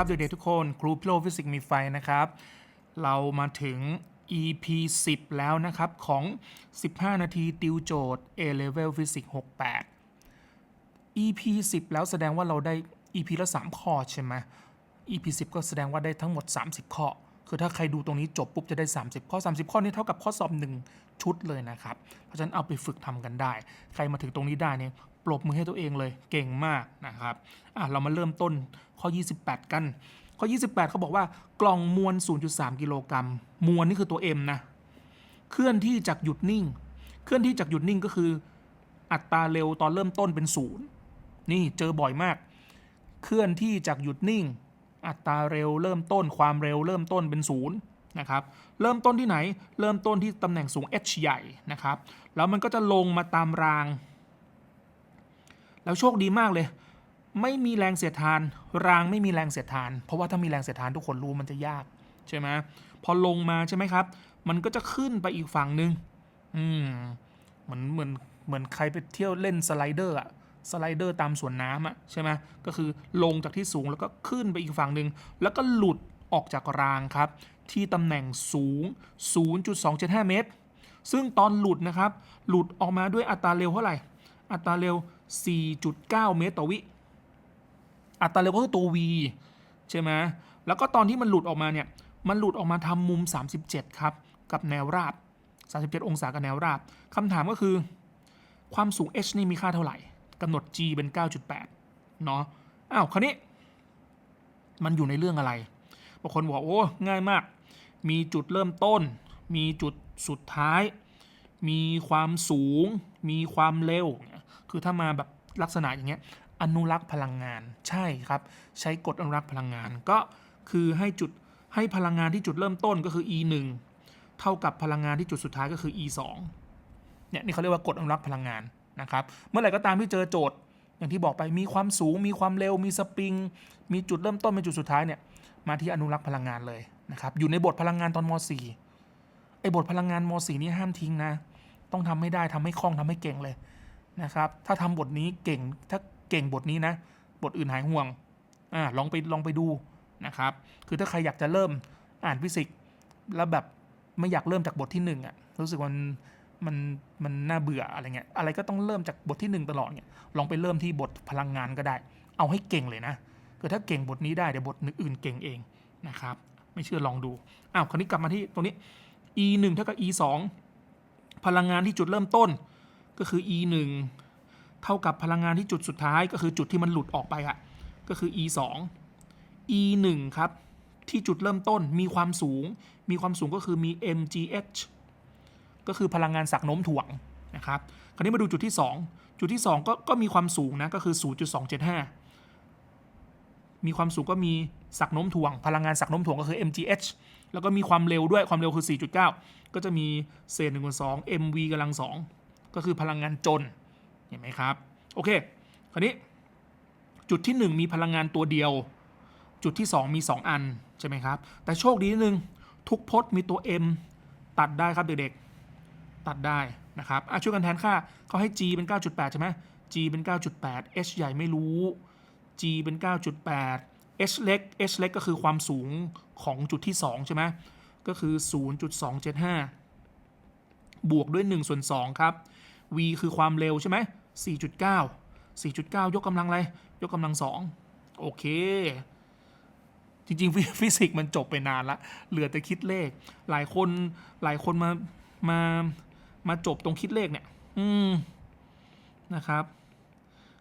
ครับเด็กๆทุกคนครูพิโลฟิสิกส์มีไฟนะครับ เรามาถึง EP 10 แล้วนะครับของ 15 นาทีติวโจทย์ A Level Physics 68 EP 10 แล้วแสดงว่าเราได้ EP ละ 3 ข้อใช่ไหม EP 10 ก็แสดงว่าได้ทั้งหมด 30 ข้อ คือถ้าใครดูตรงนี้จบปุ๊บจะได้ 30 ข้อ 30 ข้อนี้เท่ากับข้อสอบ 1 ชุดเลยนะครับ เพราะฉะนั้นเอาไปฝึกทำกันได้ ใครมาถึงตรงนี้ได้เนี่ย ปรบมือให้ตัวเองเลยเก่งมากนะครับอะเรามาเริ่มต้นข้อ 28 กัน ข้อ 28 เขาบอกว่ากล่องมวล 0.3 กิโลกรัมมวลนี่คือตัว M นะ เคลื่อนที่จากหยุดนิ่ง เคลื่อนที่จากหยุดนิ่งก็คือ อัตราเร็วตอนเริ่มต้นเป็นศูนย์นี่เจอบ่อยมาก เคลื่อนที่จากหยุดนิ่ง อัตราเร็วเริ่มต้นความเร็วเริ่มต้นเป็นศูนย์นะครับเริ่มต้นที่ไหน เริ่มต้นที่ตำแหน่งสูง h ใหญ่นะครับ แล้วมันก็จะลงมาตามราง แล้วโชคดีมากเลย ไม่มีแรงเสียดทาน รางไม่มีแรงเสียดทาน เพราะว่าถ้ามีแรงเสียดทานทุกคนรู้มันจะยากใช่ไหมพอลงมาใช่ไหมครับ มันก็จะขึ้นไปอีกฝั่งหนึ่งอืมเหมือนเหมือนเหมือนใครไปเที่ยวเล่นสไลเดอร์อะสไลเดอร์ตามสวนน้ำอะใช่ไหมก็คือลงจากที่สูงแล้วก็ขึ้นไปอีกฝั่งหนึ่งแล้วก็หลุดออกจากรางครับ ที่ตำแหน่งสูง 0.275 เมตร ซึ่งตอนหลุดนะครับ หลุดออกมาด้วยอัตราเร็วเท่าไหร่ อัตราเร็ว 4.9 เมตรต่อวิ อัตราเร็วก็คือตัว v ใช่ไหมแล้วก็ตอนที่มันหลุดออกมาเนี่ย มันหลุดออกมาทำมุม 37 ครับ กับแนวราบ 37 องศากับแนวราบคำถามก็คือ ความสูง h นี่มีค่าเท่าไหร่กำหนด g เป็น 9.8 เนาะอ้าว คราวนี้ มันอยู่ในเรื่องอะไร บางคนบอกโอ้ ง่ายมาก มีจุดเริ่มต้น มีจุดสุดท้าย มีความสูง มีความเร็ว คือถ้ามาแบบลักษณะอย่างเงี้ยอนุรักษ์พลังงานใช่ครับ ใช้กฎอนุรักษ์พลังงานก็คือให้จุดให้พลังงานที่จุดเริ่มต้นก็คือ e 1เท่ากับพลังงานที่จุดสุดท้ายก็คือ e 2เนี่ยนี่เขาเรียกว่ากฎอนุรักษ์พลังงานนะครับ เมื่อไหร่ก็ตามที่เจอโจทย์ อย่างที่บอกไปมีความสูง มีความเร็ว มีสปริง มีจุดเริ่มต้นเป็นจุดสุดท้ายเนี่ยมาที่อนุรักษ์พลังงานเลยนะครับอยู่ในบทพลังงานตอนม .4 ไอ้บทพลังงานม .4 นี่ห้ามทิ้งนะ ต้องทำให้ได้ทำให้คล่องทำให้เก่งเลย นะครับ ถ้าทำบทนี้เก่งถ้าเก่งบทนี้นะ บทอื่นหายห่วงอ่าลองไปลองไปดูนะครับ คือถ้าใครอยากจะเริ่มอ่านฟิสิกส์แล้วแบบไม่อยากเริ่มจากบทที่หนึ่งอะรู้สึกมันมันมันน่าเบื่ออะไรเงี้ยอะไรก็ต้องเริ่มจากบทที่หนึ่งตลอดเนี่ยลองไปเริ่มที่บทพลังงานก็ได้ เอาให้เก่งเลยนะคือถ้าเก่งบทนี้ได้เดี๋ยวบทอื่นๆเก่งเองนะครับ ไม่เชื่อลองดูอ้าวคราวนี้กลับมาที่ตรงนี้ e 1เท่ากับ e 2พลังงานที่จุดเริ่มต้น ก็คือ e 1เท่ากับพลังงานที่จุดสุดท้าย ก็คือจุดที่มันหลุดออกไปอะก็คือ e 2 e 1ครับ ที่จุดเริ่มต้นมีความสูง มีความสูงก็คือมี mgh ก็คือพลังงานสักโน้มถ่วงนะครับคราวนี้มาดูจุดที่ 2 จุดที่ 2 ก็ก็มีความสูงนะ ก็คือ 0.275 มีความสูงก็มีสักโน้มถ่วง พลังงานสักโน้มถ่วงก็คือ mgh แล้วก็มีความเร็วด้วยความเร็วคือ 4.9 ก็จะมีเศษ1ส่วน2 mv กำลัง2 ก็คือพลังงานจนเห็นไหมครับโอเคคราวนี้จุดที่ 1 มีพลังงานตัวเดียว จุดที่ 2 มี 2 อันใช่ไหมครับ แต่โชคดีนิดนึงทุกพจน์มีตัว m ตัดได้ครับเด็กๆ ตัดได้นะครับอะช่วยกันแทนค่าเขาให้ g เป็น 9.8 ใช่ไหม g เป็น 9.8 h ใหญ่ไม่รู้ g เป็น 9.8 h เล็ก h เล็กก็คือความสูงของจุดที่ 2 ใช่ไหมก็คือ 0.275 บวกด้วย1ส่วน2ครับ v คือความเร็วใช่ไหม4.9 4.9 ยกกำลังอะไร ยกกำลัง 2 โอเค จริงๆ ฟิสิกส์มันจบไปนานละ เหลือแต่คิดเลข หลายคนหลายคนมามามาจบตรงคิดเลขเนี่ย อืม นะครับ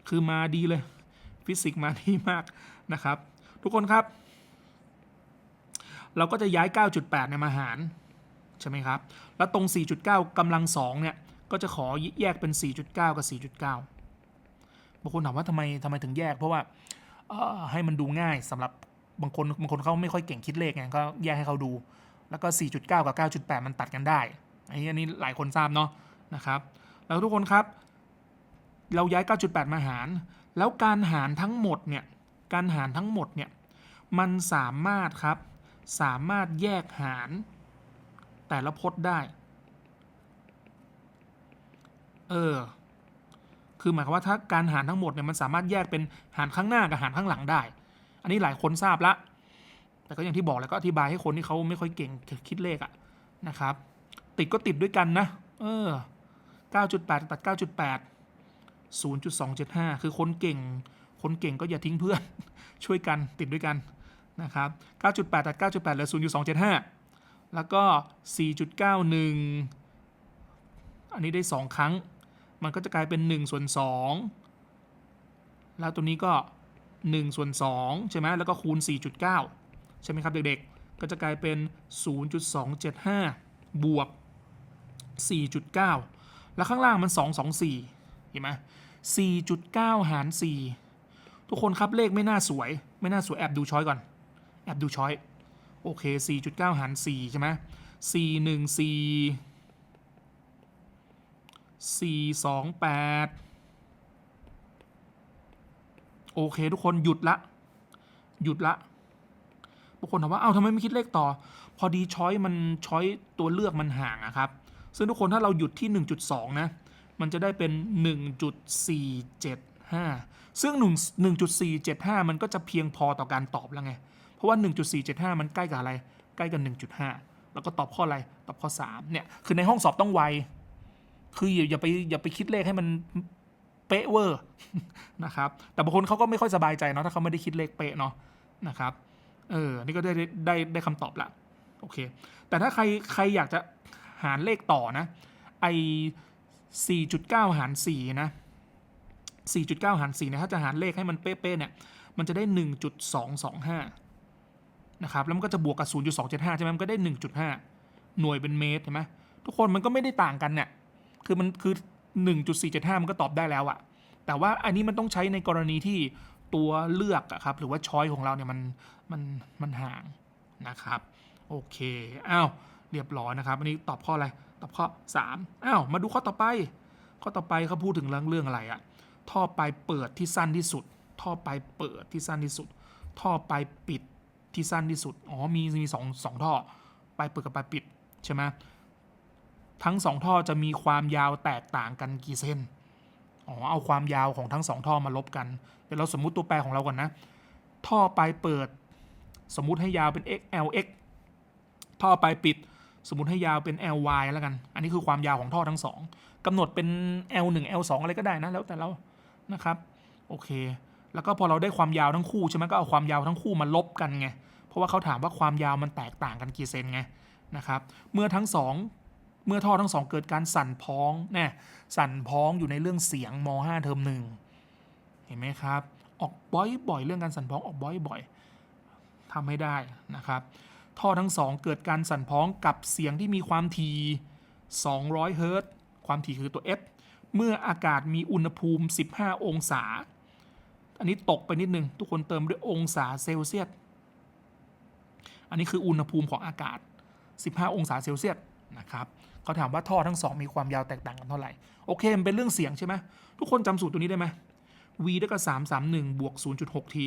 คือมาดีเลย ฟิสิกส์มาดีมากนะครับ ทุกคนครับ เราก็จะย้าย 9.8 เนี่ยมาหาร ใช่ไหมครับ แล้วตรง 4.9กำลัง 2 เนี่ย ก็จะขอแยกเป็น 4.9 กับ 4.9 บางคนถามว่าทำไมทำไมถึงแยก เพราะว่าให้มันดูง่ายสำหรับบางคนบางคนเขาไม่ค่อยเก่งคิดเลขไงก็แยกให้เขาดู แล้วก็ 4.9 กับ 9.8 มันตัดกันได้อันนี้อันนี้หลายคนทราบเนาะนะครับ แล้วทุกคนครับ เราย้าย 9.8 มาหาร แล้วการหารทั้งหมดเนี่ยการหารทั้งหมดเนี่ยมันสามารถครับสามารถแยกหารแต่ละพจน์ได้ เออ คือหมายความว่าถ้าการหารทั้งหมดเนี่ยมันสามารถแยกเป็นหารข้างหน้ากับหารข้างหลังได้ อันนี้หลายคนทราบละ แต่ก็อย่างที่บอกแล้วก็อธิบายให้คนที่เขาไม่ค่อยเก่งคิดเลขอะนะครับ ติดก็ติดด้วยกันนะ เออ 9.8 ตัด 9.8 0.275 คือคนเก่ง คนเก่งก็อย่าทิ้งเพื่อน ช่วยกันติดด้วยกันนะครับ 9.8 ตัด 9.8เหลือ0.275 แล้วก็ 4.91 อันนี้ได้ 2 ครั้ง มันก็จะกลายเป็น1ส่วน2แล้วตัวนี้ก็1ส่วน2ใช่ไหมแล้วก็คูณ 4.9 ใช่ไหมครับเด็กๆ ก็จะกลายเป็น 0.275 บวก 4.9 แล้วข้างล่างมัน 224 เห็นไหม4.9 หาร 4 ทุกคนครับเลขไม่น่าสวย ไม่น่าสวยแอบดูช้อยก่อน แอบดูช้อย โอเค 4.9 หาร 4 ใช่ไหม4 1 4 4 2 8 โอเคทุกคนหยุดละ หยุดละบางคนถามว่า เอ้าทำไมไม่คิดเลขต่อ พอดีช้อยมันช้อยตัวเลือกมันห่างอะครับ ซึ่งทุกคนถ้าเราหยุดที่ 1.2 นะ มันจะได้เป็น 1.475 ซึ่ง1 1.475 มันก็จะเพียงพอต่อการตอบแล้วไง เพราะว่า 1.475 มันใกล้กับอะไร ใกล้กับ1.5 แล้วก็ตอบข้ออะไร ตอบข้อ 3 เนี่ย คือในห้องสอบต้องไว คืออย่าไปอย่าไปคิดเลขให้มันเป๊ะเวอร์นะครับ แต่บางคนเขาก็ไม่ค่อยสบายใจเนาะถ้าเขาไม่ได้คิดเลขเป๊ะเนาะนะครับ เออ นี่ก็ได้ได้ได้ได้คำตอบละโอเค แต่ถ้าใครใครอยากจะหารเลขต่อนะ ไอ4.9 หาร 4 นะ 4.9 หาร4เนี่ยถ้าจะหารเลขให้มันเป๊ะๆเนี่ย มันจะได้ 1.225 นะครับ แล้วมันก็จะบวกกับ 0.275 ใช่ไหมมันก็ได้ 1.5 หน่วยเป็นเมตรใช่ไหมทุกคนมันก็ไม่ได้ต่างกันเนี่ย คือมันคือ 1.475 มันก็ตอบได้แล้วอะแต่ว่าอันนี้มันต้องใช้ในกรณีที่ตัวเลือกอะครับ หรือว่าช้อยของเราเนี่ยมันมันมันห่างนะครับ โอเคอ้าวเรียบร้อยนะครับ อันนี้ตอบข้ออะไร ตอบข้อ 3อ้าวมาดูข้อต่อไป ข้อต่อไปเขาพูดถึงเรื่องเรื่องอะไรอะท่อปลายเปิดที่สั้นที่สุด ท่อปลายเปิดที่สั้นที่สุด ท่อปลายปิดที่สั้นที่สุด อ๋อ มีมีสองสองท่อ ปลายเปิดกับปลายปิดใช่ไหม ทั้งสองท่อจะมีความยาวแตกต่างกันกี่เส้น อ๋อ เอาความยาวของทั้งสองท่อมาลบกัน เดี๋ยวเราสมมุติตัวแปรของเราก่อนนะ ท่อปลายเปิด สมมุติให้ยาวเป็น x l x ท่อปลายปิด สมมติให้ยาวเป็น l y แล้วกัน อันนี้คือความยาวของท่อทั้งสองกำหนดเป็น l 1 l 2 อะไรก็ได้นะ แล้วแต่เรา นะครับ โอเค แล้วก็พอเราได้ความยาวทั้งคู่ใช่ไหมก็เอาความยาวทั้งคู่มาลบกันไง เพราะว่าเขาถามว่าความยาวมันแตกต่างกันกี่เซนไง นะครับ เมื่อทั้งสอง เมื่อท่อทั้งสองเกิดการสั่นพ้องแน่สั่นพ้องอยู่ในเรื่องเสียงม .5 เทอมหนึ่งเห็นไหมครับ ออกบ่อยๆเรื่องการสั่นพ้องออกบ่อยๆทำให้ได้นะครับ ท่อทั้งสองเกิดการสั่นพ้องกับเสียงที่มีความถี่200เฮิรตซ์ความถี่คือตัว f เมื่ออากาศมีอุณหภูมิ 15 องศา อันนี้ตกไปนิดนึง ทุกคนเติมด้วยองศาเซลเซียส อันนี้คืออุณหภูมิของอากาศ 15 องศาเซลเซียสนะครับ เขาถามว่าท่อทั้งสองมีความยาวแตกต่างกันเท่าไหร่ โอเค มันเป็นเรื่องเสียงใช่ไหมทุกคนจำสูตรตัวนี้ได้ไหม v ได้กับ331บวก0.6ที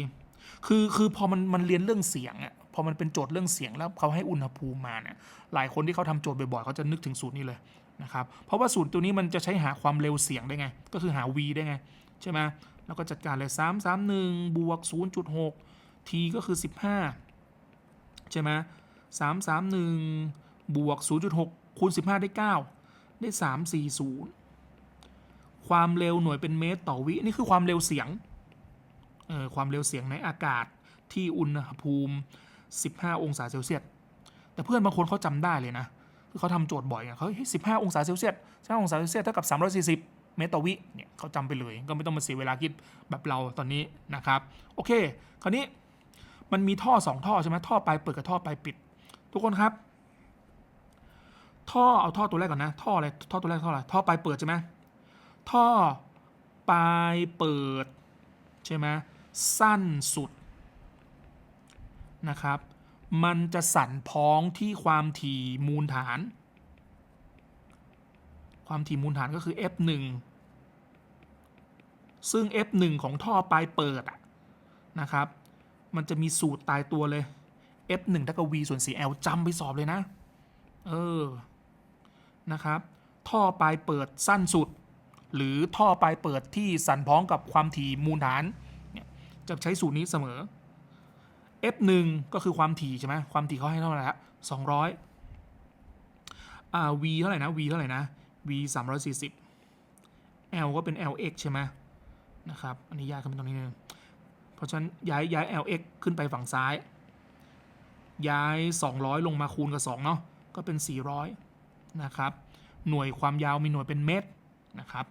คือคือพอมันมันเรียนเรื่องเสียงอะพอมันเป็นโจทย์เรื่องเสียงแล้วเขาให้อุณหภูมิมาเนี่ยหลายคนที่เขาทำโจทย์บ่อยๆเขาจะนึกถึงสูตรนี้เลยนะครับเพราะว่าสูตรตัวนี้มันจะใช้หาความเร็วเสียงได้ไง ก็คือหา v ได้ไงใช่ไหมแล้วก็จัดการเลย 331บวก0.6 t ก็คือ 15 ใช่ไหม331บวก0.6 คูณ 15 ได้ 9 ได้ 340 ความเร็วหน่วยเป็นเมตรต่อวิ นี่คือความเร็วเสียงเออความเร็วเสียงในอากาศที่อุณหภูมิ 15 องศาเซลเซียส แต่เพื่อนบางคนเขาจำได้เลยนะ คือเขาทำโจทย์บ่อยอะเขาเฮ้ย15องศาเซลเซียส15องศาเซลเซียสเท่ากับ 340เมตรต่อวิเนี่ยเขาจำไปเลยก็ไม่ต้องมาเสียเวลาคิดแบบเราตอนนี้นะครับ โอเค คราวนี้มันมีท่อ 2 ท่อใช่ไหมท่อปลายเปิดกับท่อปลายปิด ทุกคนครับ ท่อเอาท่อตัวแรกก่อนนะ ท่ออะไรท่อตัวแรกท่ออะไรท่อปลายเปิดใช่ไหมท่อปลายเปิดใช่ไหมสั้นสุดนะครับ มันจะสั่นพ้องที่ความถี่มูลฐาน ความถี่มูลฐานก็คือ f1 ซึ่ง f1 ของท่อปลายเปิดนะครับ มันจะมีสูตรตายตัวเลย f1 เท่ากับ v ส่วน 4l จำไปสอบเลยนะ เออ นะครับ ท่อปลายเปิดสั้นสุด หรือท่อปลายเปิดที่สั่นพ้องกับความถี่มูลฐานเนี่ยจะใช้สูตรนี้เสมอ f1 ก็คือความถี่ใช่ไหมความถี่เขาให้เท่าไหร่ละ200อ่า v เท่าไหร่นะ v เท่าไหร่นะ v 340 l ก็เป็น lx ใช่ไหมนะครับ อันนี้ยายขึ้นไปตรงนี้นึงเพราะฉะนั้นย้ายย้าย lx ขึ้นไปฝั่งซ้าย ย้าย 200 ลงมาคูณกับ 2 เนาะก็เป็น 400 นะครับ หน่วยความยาวมีหน่วยเป็นเมตรนะครับ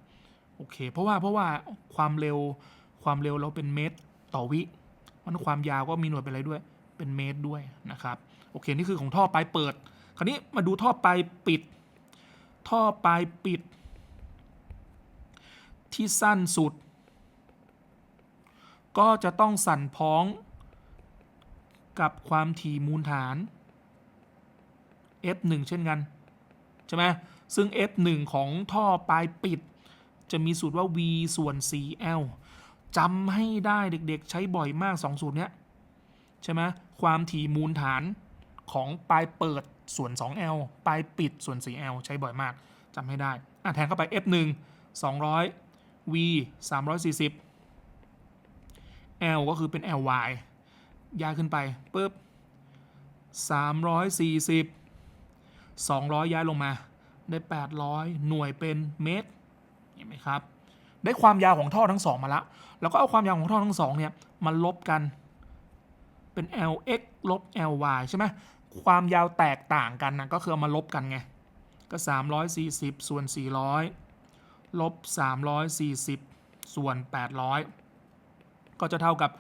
โอเค เพราะว่าเพราะว่าความเร็วความเร็วเราเป็นเมตรต่อวิมันความยาวก็มีหน่วยเป็นอะไรด้วย เป็นเมตรด้วยนะครับ โอเค นี่คือของท่อปลายเปิด คราวนี้มาดูท่อปลายปิด ท่อปลายปิด ที่สั้นสุด ก็จะต้องสั่นพ้องกับความถี่มูลฐาน f1 เช่นกัน ใช่ไหมซึ่ง f1 ของท่อปลายปิด จะมีสูตรว่า v ส่วน cl จำให้ได้เด็กๆ ใช้บ่อยมาก 2 สูตรเนี้ยใช่ไหมความถี่มูลฐานของปลายเปิดส่วน 2l ปลายปิดส่วน 4l ใช้บ่อยมากจำให้ได้อะแทนเข้าไป f1 200 v 340 l ก็คือเป็น ly ย้ายขึ้นไปปุ๊บ340 200 ย้ายลงมา ได้ 800 หน่วยเป็นเมตรเห็นไหมครับ ได้ความยาวของท่อทั้งสองมาละแล้วก็เอาความยาวของท่อทั้งสองเนี่ยมาลบกันเป็น lx ลบ ly ใช่ไหมความยาวแตกต่างกันนะก็คือเอามาลบกันไง ก็ 340 ส่วน 400 ลบ 340 ส่วน 800 ก็จะเท่ากับ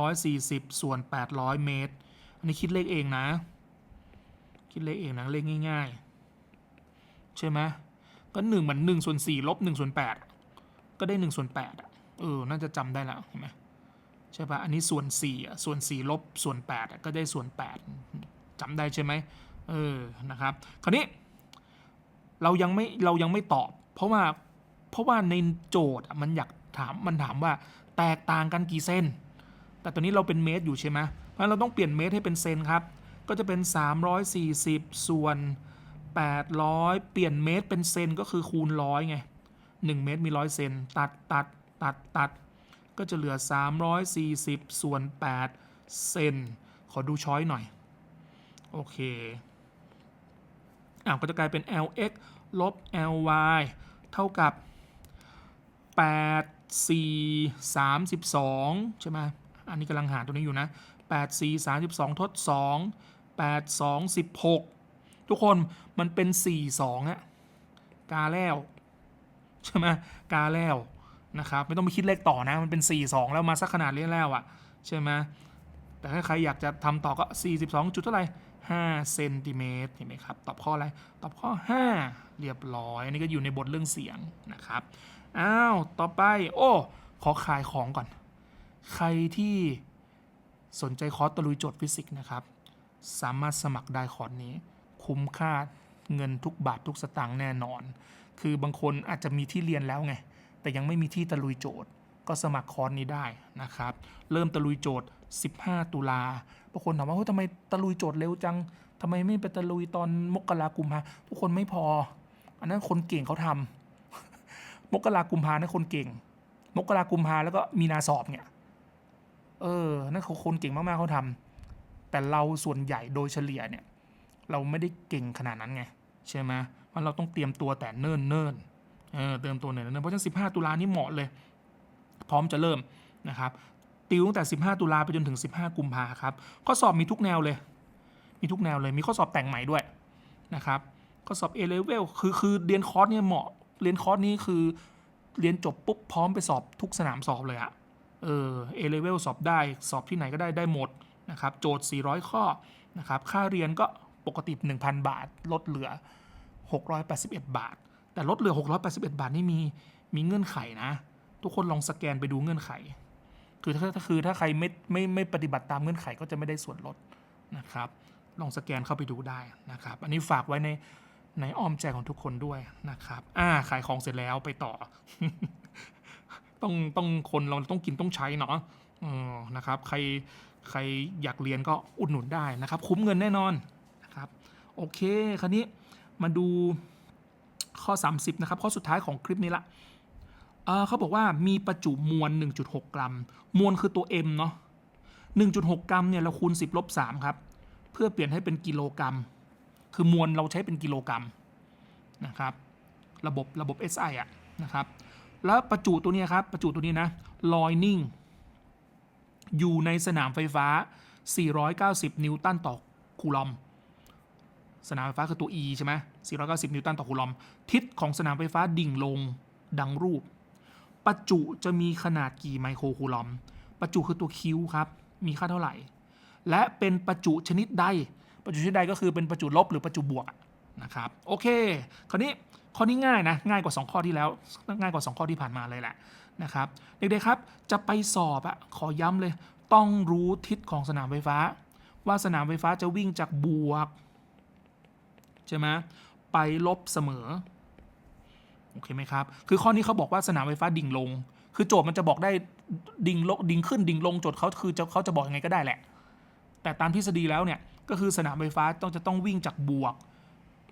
340 ส่วน 800 เมตร อันนี้คิดเลขเองนะ คิดเลขเองนะเลขง่าย ๆ ใช่ไหมก็1เหมือน1ส่วน4ลบ1ส่วน8ก็ได้1ส่วน8อะเออ น่าจะจำได้แล้วเห็นไหมใช่ปะอันนี้ส่วน4อะส่วน4ลบส่วน8อะก็ได้ส่วน8จำได้ใช่ไหมเออนะครับ คราวนี้ เรายังไม่เรายังไม่ตอบ เพราะว่าเพราะว่าในโจทย์มันอยากถามมันถามว่าแตกต่างกันกี่เส้นแต่ตอนนี้เราเป็นเมตรอยู่ใช่ไหมเพราะฉะนั้นเราต้องเปลี่ยนเมตรให้เป็นเซนครับ ก็จะเป็น 340 ส่วน 800 เปลี่ยนเมตรเป็นเซนก็คือคูณร้อยไง 1 เมตรมี 100 เซนตัดตัดตัดตัดก็จะเหลือ 340 ส่วน 8 เซนขอดูช้อยหน่อย โอเคอะก็จะกลายเป็น lx ลบ ly เท่ากับ 8 4 32 ใช่ไหม อันนี้กำลังหาตัวนี้อยู่นะ 8 4 32 ทด 2 8 2 16 ทุกคนมันเป็น 4 2อะกาแล้ว ใช่ไหมกาแล้วนะครับ ไม่ต้องไปคิดเลขต่อนะ มันเป็น 4 2 แล้วมาสักขนาดนี้แล้วอะใช่ไหมแต่ถ้าใครอยากจะทำต่อก็ 42 จุดเท่าไหร่5เซนติเมตรเห็นไหมครับ ตอบข้ออะไร ตอบข้อ 5 เรียบร้อย อันนี้ก็อยู่ในบทเรื่องเสียงนะครับ อ้าว ต่อไป โอ้ ขอขายของก่อน ใครที่สนใจคอร์สตะลุยโจทย์ฟิสิกส์นะครับ สามารถสมัครได้คอร์สนี้ คุ้มค่าเงินทุกบาททุกสตางค์แน่นอน คือบางคนอาจจะมีที่เรียนแล้วไง แต่ยังไม่มีที่ตะลุยโจทย์ ก็สมัครคอร์สนี้ได้นะครับ เริ่มตะลุยโจทย์ 15 ตุลาบางคนถามว่าเฮ้ทำไมตะลุยโจทย์เร็วจังทำไมไม่ไปตะลุยตอนมกรากุมภาทุกคนไม่พอ อันนั้นคนเก่งเขาทำมกรากุมภานะคนเก่ง มกรากุมภาแล้วก็มีนาสอบเนี่ย เออ นั่นเขาคนเก่งมากๆเขาทำ แต่เราส่วนใหญ่โดยเฉลี่ยเนี่ยเราไม่ได้เก่งขนาดนั้นไงใช่ไหมเพราเราต้องเตรียมตัวแต่เนิ่นเนิ่นเออเตรียมตัวเนิ่นๆเพราะฉะนั้น15 ตุลานี่เหมาะเลย พร้อมจะเริ่มนะครับ ติวตั้งแต่ 15 ตุลาไปจนถึง 15 กุมภาครับข้อสอบมีทุกแนวเลย มีทุกแนวเลยมีข้อสอบแต่งใหม่ด้วยนะครับข้อสอบ A level คือคือเรียนคอร์สเนี่ยเหมาะเรียนคอร์สนี้คือเรียนจบปุ๊บพร้อมไปสอบทุกสนามสอบเลยอะเออ A level สอบได้สอบที่ไหนก็ได้ได้หมด นะครับโจทย์ 400 ข้อนะครับค่าเรียนก็ปกติ 1,000 บาท ลดเหลือ 681 บาท แต่ลดเหลือ 681 บาทนี่มีมีเงื่อนไขนะ ทุกคนลองสแกนไปดูเงื่อนไข คือถ้าถ้าคือถ้าใครไม่ไม่ไม่ปฏิบัติตามเงื่อนไขก็จะไม่ได้ส่วนลดนะครับ ลองสแกนเข้าไปดูได้นะครับ อันนี้ฝากไว้ในในอ้อมใจของทุกคนด้วยนะครับ อ่า ขายของเสร็จแล้วไปต่อ ต้องต้องคนเราต้องกินต้องใช้เนาะเออนะครับ ใคร ใครอยากเรียนก็อุดหนุนได้นะครับ คุ้มเงินแน่นอนนะครับโอเคคราวนี้มาดูข้อ 30 นะครับ ข้อสุดท้ายของคลิปนี้ละเเขาบอกว่ามีประจุมวล 1.6 กรัม มวลคือตัว m เนาะ1.6 กรัมเนี่ยเราคูณ 10ลบ3ครับ เพื่อเปลี่ยนให้เป็นกิโลกรัม คือมวลเราใช้เป็นกิโลกรัมนะครับ ระบบระบบ SI อะนะครับ แล้วประจุตัวนี้ครับ ประจุตัวนี้นะลอยนิ่ง อยู่ในสนามไฟฟ้า 490 นิวตันต่อคูลอม สนามไฟฟ้าคือตัว E ใช่ไหม490 นิวตันต่อคูลอม ทิศของสนามไฟฟ้าดิ่งลงดังรูป ประจุจะมีขนาดกี่ไมโครคูลอม ประจุคือตัวคิวครับ มีค่าเท่าไหร่ และเป็นประจุชนิดใด ประจุชนิดใดก็คือเป็นประจุลบหรือประจุบวกนะครับ โอเค คราวนี้ข้อนี้ง่ายนะ ง่ายกว่า 2 ข้อที่แล้ว ง่ายกว่า 2 ข้อที่ผ่านมาเลยแหละ นะครับ เด็กๆครับจะไปสอบอะขอย้ำเลย ต้องรู้ทิศของสนามไฟฟ้า ว่าสนามไฟฟ้าจะวิ่งจากบวกใช่ไหมไปลบเสมอโอเคไหมครับคือข้อนี้เขาบอกว่าสนามไฟฟ้าดิ่งลง คือโจทย์มันจะบอกได้ดิ่งลงดิ่งขึ้นดิ่งลงโจทย์เขาคือจะเขาจะบอกยังไงก็ได้แหละ แต่ตามทฤษฎีแล้วเนี่ยก็คือสนามไฟฟ้าต้องจะต้องวิ่งจากบวก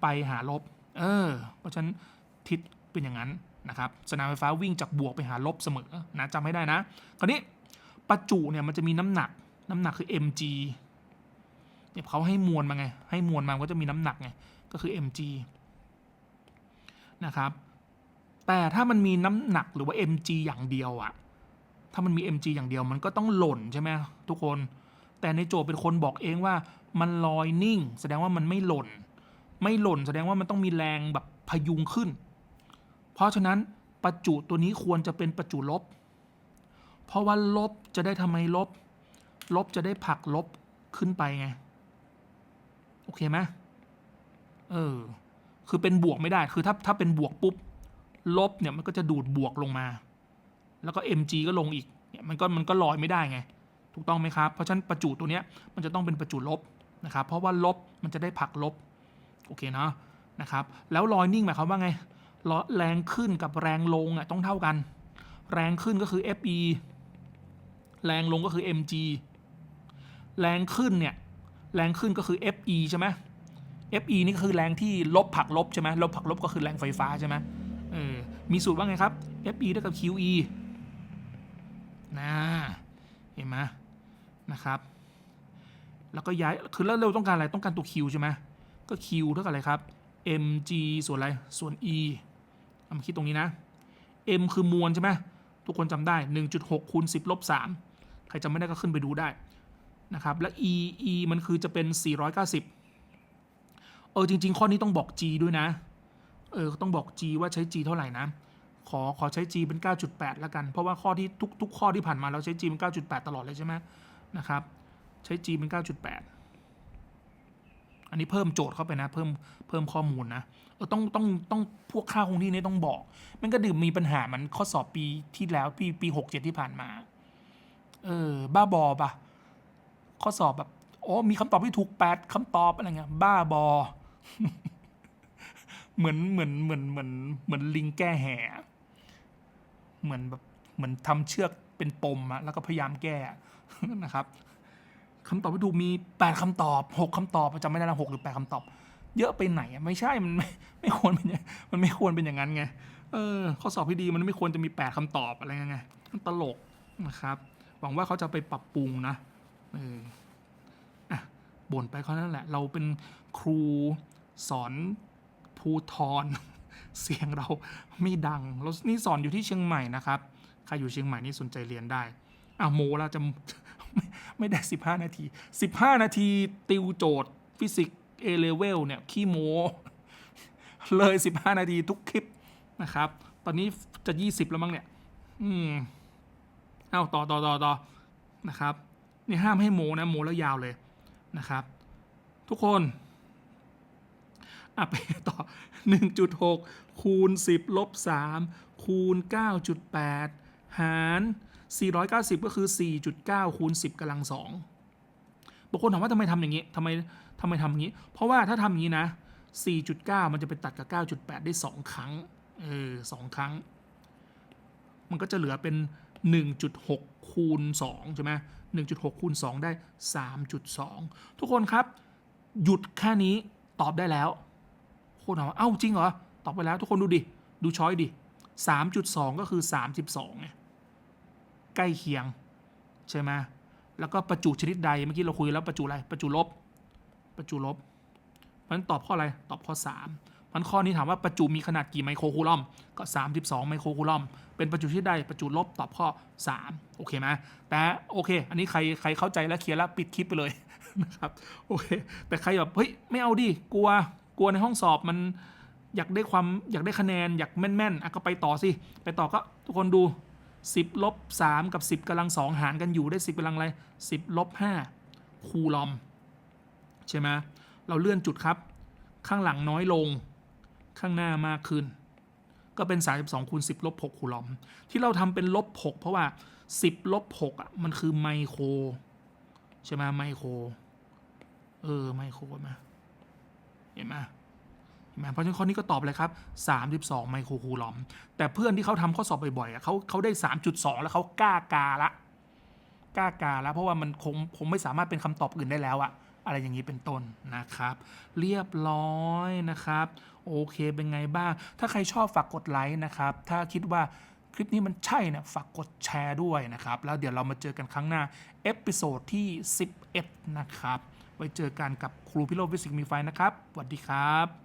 ไปหาลบ เออ เพราะฉะนั้นทิศเป็นอย่างนั้น นะครับสนามไฟฟ้าวิ่งจากบวกไปหาลบเสมอนะจำให้ได้นะ คราวนี้ประจุเนี่ยมันจะมีน้ำหนัก น้ำหนักคือ mg เนี่ยเขาให้มวลมาไง ให้มวลมาก็จะมีน้ำหนักไง ก็คือ mg นะครับ แต่ถ้ามันมีน้ำหนักหรือว่า mg อย่างเดียวอะถ้ามันมี mg อย่างเดียวมันก็ต้องหล่นใช่ไหมทุกคน แต่ในโจทย์เป็นคนบอกเองว่ามันลอยนิ่ง แสดงว่ามันไม่หล่น ไม่หล่น แสดงว่ามันต้องมีแรงแบบพยุงขึ้น เพราะฉะนั้นประจุตัวนี้ควรจะเป็นประจุลบ เพราะว่าลบจะได้ทำไมลบ ลบจะได้ผลักลบขึ้นไปไง โอเคไหมเออ คือเป็นบวกไม่ได้ คือถ้าถ้าเป็นบวกปุ๊บ ลบเนี่ยมันก็จะดูดบวกลงมา แล้วก็ mg ก็ลงอีก เนี่ยมันก็มันก็ลอยไม่ได้ไง ถูกต้องไหมครับ เพราะฉะนั้นประจุตัวเนี้ยมันจะต้องเป็นประจุลบนะครับ เพราะว่าลบมันจะได้ผลักลบ โอเคเนาะ นะครับ แล้วลอยนิ่งหมายความว่าไง แรงขึ้นกับแรงลงอะต้องเท่ากัน แรงขึ้นก็คือ fe แรงลงก็คือ mg แรงขึ้นเนี่ยแรงขึ้นก็คือ fe ใช่ไหม fe นี่ก็คือแรงที่ลบผักลบใช่ไหมลบผักลบก็คือแรงไฟฟ้าใช่ไหมเออมีสูตรว่าไงครับ fe เท่ากับ qe นะเห็นไหมนะครับ แล้วก็ย้ายคือแล้วเราต้องการอะไรต้องการตัว q ใช่ไหมก็ q เท่ากับอะไรครับ mg ส่วนอะไร ส่วน e มาคิดตรงนี้นะ m คือมวลใช่ไหมทุกคนจำได้ 1.6คูณ10ลบ3ใครจำไม่ได้ก็ขึ้นไปดูได้นะครับ และ e e มันคือจะเป็น 490 เออจริง ๆ ข้อนี้ต้องบอก g ด้วยนะ เออต้องบอก g ว่าใช้ g เท่าไหร่นะ ขอขอใช้ g เป็น 9.8 แล้วกัน เพราะว่าข้อที่ทุกทุกข้อที่ผ่านมาเราใช้ g เป็น 9.8 ตลอดเลยใช่ไหมนะครับ ใช้ g เป็น 9.8 อันนี้เพิ่มโจทย์เข้าไปนะ เพิ่มเพิ่มข้อมูลนะเออต้องต้องต้องพวกค่าคงที่นี่ต้องบอก มันก็ดื่มมีปัญหามันข้อสอบปีที่แล้วปีปีหกเจ็ดที่ผ่านมา เออ บ้าบอปะข้อสอบแบบโอ้มีคำตอบที่ถูกแปดคำตอบอะไรเงี้ยบ้าบอ เหมือนเหมือนเหมือนเหมือนเหมือนลิงแก้แห่เหมือนแบบเหมือนทำเชือกเป็นปมอะแล้วก็พยายามแก้นะครับ คำตอบที่ถูกมี 8คำตอบ 6คำตอบจำไม่ได้ละหกหรือ8คำตอบ เยอะไปไหนอะไม่ใช่มันไม่ไม่ควรเป็นมันไม่ควรเป็นอย่างนั้นไงเออข้อสอบที่ดีมันไม่ควรจะมี 8คำตอบอะไรไงมันตลกนะครับ หวังว่าเขาจะไปปรับปรุงนะเอออะบ่นไปเขานั่นแหละ เราเป็นครูสอนภูทรเสียงเราไม่ดังเรานี่สอนอยู่ที่เชียงใหม่นะครับ ใครอยู่เชียงใหม่นี่สนใจเรียนได้อะโมเราจะ ไม่ได้ 15 นาที 15 นาทีติวโจทย์ ฟิสิกส์ A level เนี่ย ขี้โมเลย 15 นาทีทุกคลิปนะครับ ตอนนี้จะ 20 แล้วมั้งเนี่ย อืมเอาต่อต่อต่อต่อนะครับ นี่ห้ามให้โมนะ โมแล้วยาวเลยนะครับ ทุกคนอะไปต่อ 1.6 คูณ 10 ลบ 3 คูณ 9.8 หาร 490 ก็คือ 4.9 คูณ 10กำลังสองบางคนถามว่าทำไมทำอย่างนี้ทำไมทำไมทำอย่างนี้ เพราะว่าถ้าทำอย่างนี้นะ 4.9 มันจะไปตัดกับ 9.8 ได้ 2 ครั้ง เออสองครั้ง มันก็จะเหลือเป็น 1.6 คูณ2ใช่ไหม1.6 คูณ 2 ได้ 3.2 ทุกคนครับ หยุดแค่นี้ตอบได้แล้ว คนถามว่า เอ้าจริงเหรอ ตอบไปแล้วทุกคนดูดิ ดูช้อยดิ 3.2 ก็คือ 32ไง ใกล้เคียงใช่ไหมแล้วก็ประจุชนิดใดเมื่อกี้เราคุยแล้วประจุอะไรประจุลบ ประจุลบมันตอบข้ออะไรตอบข้อ 3 มันข้อนี้ถามว่าประจุมีขนาดกี่ไมโครคูลอมก็ 32 ไมโครคูลอม เป็นประจุชนิดใดประจุลบตอบข้อ 3 โอเคไหมแต่โอเค อันนี้ใครใครเข้าใจแล้วเคลียร์แล้วปิดคลิปไปเลยนะครับโอเค แต่ใครแบบเฮ้ยไม่เอาดิกลัวกลัวในห้องสอบมันอยากได้ความอยากได้คะแนนอยากแม่นๆอะก็ไปต่อสิไปต่อก็ทุกคนดู 10ลบ3กับ 10กำลัง2หารกันอยู่ได้ 10กำลังอะไร10ลบ5คูลอม ใช่ไหมเราเลื่อนจุดครับ ข้างหลังน้อยลง ข้างหน้ามากขึ้น ก็เป็น 32คูณ10ลบ6คูลอม ที่เราทำเป็นลบ6เพราะว่า 10ลบ6อะมันคือไมโคร ใช่ไหมไมโคร เออ ไมโครมเห็นไหมเห็นไหม เพราะฉะนั้นข้อนี้ก็ตอบเลยครับ 32 ไมโครคูลอม แต่เพื่อนที่เขาทำข้อสอบบ่อยๆเขาเขาได้ 3.2 แล้วเขากล้ากาละกล้ากาล้วเพราะว่ามันคงคงไม่สามารถเป็นคำตอบอื่นได้แล้วอะอะไรอย่างนี้เป็นต้นนะครับ เรียบร้อยนะครับ โอเคเป็นไงบ้าง ถ้าใครชอบฝากกดไลค์นะครับ ถ้าคิดว่าคลิปนี้มันใช่เนี่ยฝากกดแชร์ด้วยนะครับ แล้วเดี๋ยวเรามาเจอกันครั้งหน้าเอพิโซดที่ 11 นะครับ ไว้เจอกันกับครูพิโรจน์วิสิกมีไฟนะครับสวัสดีครับ